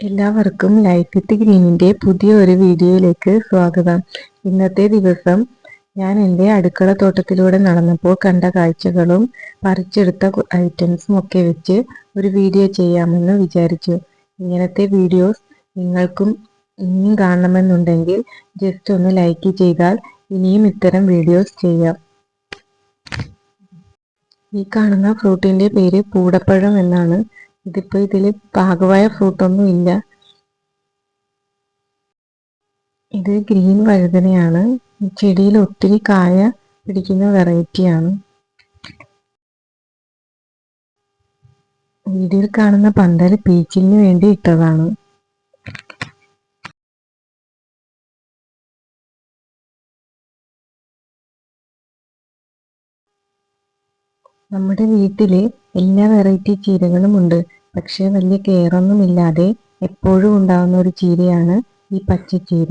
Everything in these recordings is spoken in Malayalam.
എല്ലാവർക്കും ലൈഫ് വിത്ത് ഗ്രീനിന്റെ പുതിയ ഒരു വീഡിയോയിലേക്ക് സ്വാഗതം. ഇന്നത്തെ ദിവസം ഞാൻ എന്റെ അടുക്കള തോട്ടത്തിലൂടെ നടന്നപ്പോൾ കണ്ട കാഴ്ചകളും പറിച്ചെടുത്ത ഐറ്റംസും ഒക്കെ വെച്ച് ഒരു വീഡിയോ ചെയ്യാമെന്ന് വിചാരിച്ചു. ഇങ്ങനത്തെ വീഡിയോസ് നിങ്ങൾക്കും ഇനിയും കാണണമെന്നുണ്ടെങ്കിൽ ജസ്റ്റ് ഒന്ന് ലൈക്ക് ചെയ്താൽ ഇനിയും ഇത്തരം വീഡിയോസ് ചെയ്യാം. ഈ കാണുന്ന ഫ്രൂട്ടിന്റെ പേര് പൂടപ്പഴം എന്നാണ്. ഇതിപ്പോൾ ഇതിൽ പാകമായ ഫ്രൂട്ടൊന്നും ഇല്ല ഇത് ഗ്രീൻ വഴുതനയാണ്. ചെടിയിൽ ഒത്തിരി കായ പിടിക്കുന്ന വെറൈറ്റിയാണ്. വീഡിയോയിൽ കാണുന്ന പന്തൽ പീച്ചിലിന് വേണ്ടി ഇട്ടതാണ്. നമ്മുടെ വീട്ടിൽ എല്ലാ വെറൈറ്റി ചീരകളും ഉണ്ട്. പക്ഷേ വലിയ കെയറൊന്നും ഇല്ലാതെ എപ്പോഴും ഉണ്ടാകുന്ന ഒരു ചീരയാണ് ഈ പച്ചച്ചീര.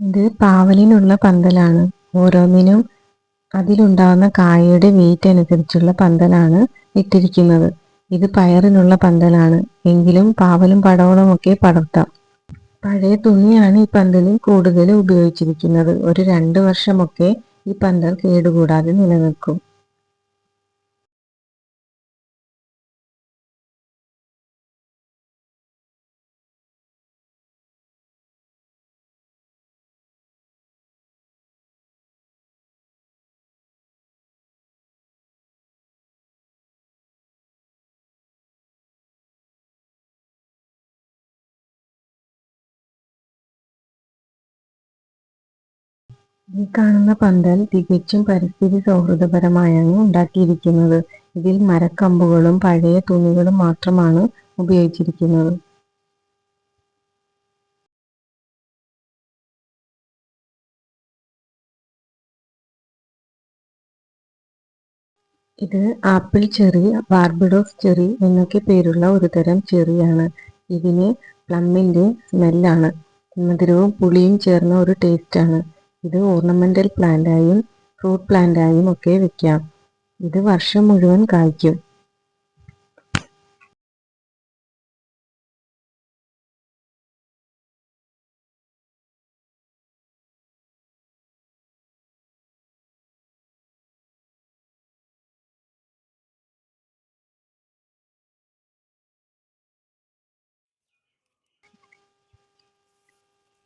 ഇത് പാവലിനുള്ള പന്തലാണ്. ഓരോന്നിനും അതിലുണ്ടാകുന്ന കായയുടെ വെയിറ്റ് അനുസരിച്ചുള്ള പന്തലാണ് ഇട്ടിരിക്കുന്നത്. ഇത് പയറിനുള്ള പന്തലാണ്. എങ്കിലും പാവലും പടവളും ഒക്കെ പടർത്താം. പഴയ തുണിയാണ് ഈ പന്തലിൽ കൂടുതൽ ഉപയോഗിച്ചിരിക്കുന്നത്. ഒരു രണ്ട് വർഷമൊക്കെ ഈ പന്തൽ കേടുകൂടാതെ നിലനിൽക്കും. ഈ കാണുന്ന പന്തൽ തികച്ചും പരിസ്ഥിതി സൗഹൃദപരമായാണ് ഉണ്ടാക്കിയിരിക്കുന്നത്. ഇതിൽ മരക്കമ്പുകളും പഴയ തുണികളും മാത്രമാണ് ഉപയോഗിച്ചിരിക്കുന്നത്. ഇത് ആപ്പിൾ ചെറി ബാർബിഡോസ് ചെറി എന്നൊക്കെ പേരുള്ള ഒരു തരം ചെറിയാണ്. ഇതിന് പ്ലമ്മിന്റെ സ്മെല്ലാണ്. മധുരവും പുളിയും ചേർന്ന ഒരു ടേസ്റ്റാണ് ഇത് ഓർണമെന്റൽ പ്ലാന്റായും ഫ്രൂട്ട് പ്ലാന്റായും ഒക്കെ വെക്കാം. ഇത് വർഷം മുഴുവൻ കായ്ക്കും.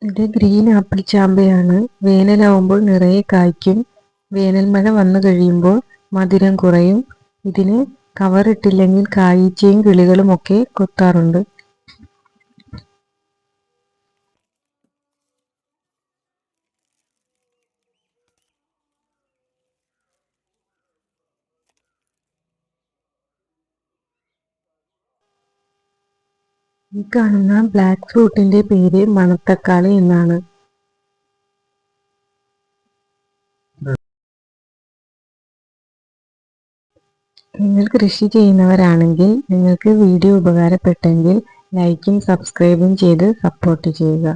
ഇത് ഗ്രീൻ ആപ്പിൾ ചാമ്പയാണ്. വേനലാവുമ്പോൾ നിറയെ കായ്ക്കും. വേനൽ മഴ വന്നു കഴിയുമ്പോൾ മധുരം കുറയും. ഇതിന് കവറിട്ടില്ലെങ്കിൽ കായ്ച്ചയും കിളികളും ഒക്കെ കൊത്താറുണ്ട്. ഈ കാണുന്ന ബ്ലാക്ക് ഫ്രൂട്ടിന്റെ പേര് മണത്തക്കാളി എന്നാണ്. നിങ്ങൾ കൃഷി ചെയ്യുന്നവരാണെങ്കിൽ നിങ്ങൾക്ക് വീഡിയോ ഉപകാരപ്പെട്ടെങ്കിൽ ലൈക്കും സബ്സ്ക്രൈബും ചെയ്ത് സപ്പോർട്ട് ചെയ്യുക.